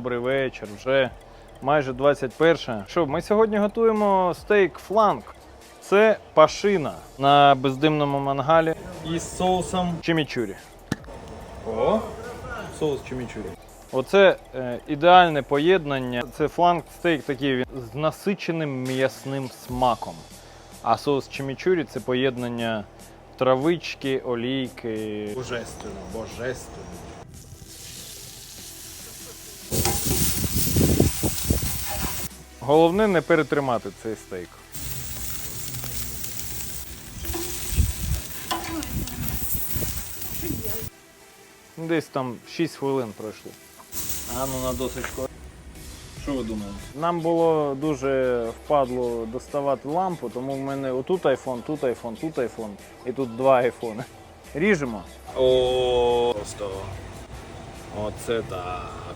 вечір, вже майже 21. Що, ми сьогодні готуємо стейк фланк. Це пашина на бездимному мангалі із соусом чимічурі. О, соус чимічурі. Оце е, ідеальне поєднання. Це фланк стейк такий він з насиченим м'ясним смаком. А соус чимічурі це поєднання травички, олійки. Божественно, божественно. Головне не перетримати цей стейк. Десь там 6 хвилин пройшло. А ну на досочку. Що ви думаєте? Нам було дуже впадло доставати лампу, тому в мене отут айфон, тут айфон, тут айфон і тут два айфони. Ріжемо. О, просто. Оце так.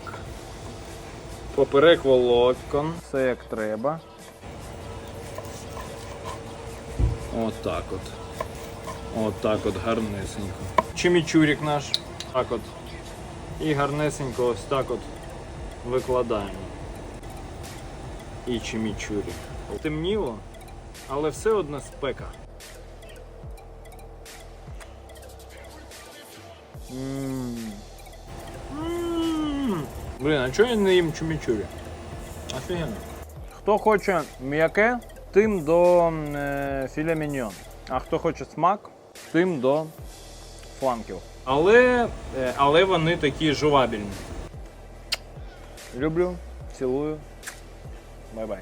Поперек волокон. Все як треба. Отак от. Отак от гарнесенько. Чимічурік наш. Так от. І гарнесенько ось так от викладаємо. І чимічурі. Темніло, але все одно спека. М. М. Блін, а чого я не їм чумічурі? Офігенно. Хто хоче м'яке, тим до е, філе міньйон. А хто хоче смак, тим до фланків. Але, е, але вони такі жувабельні. Люблю, цілую. Бай-бай.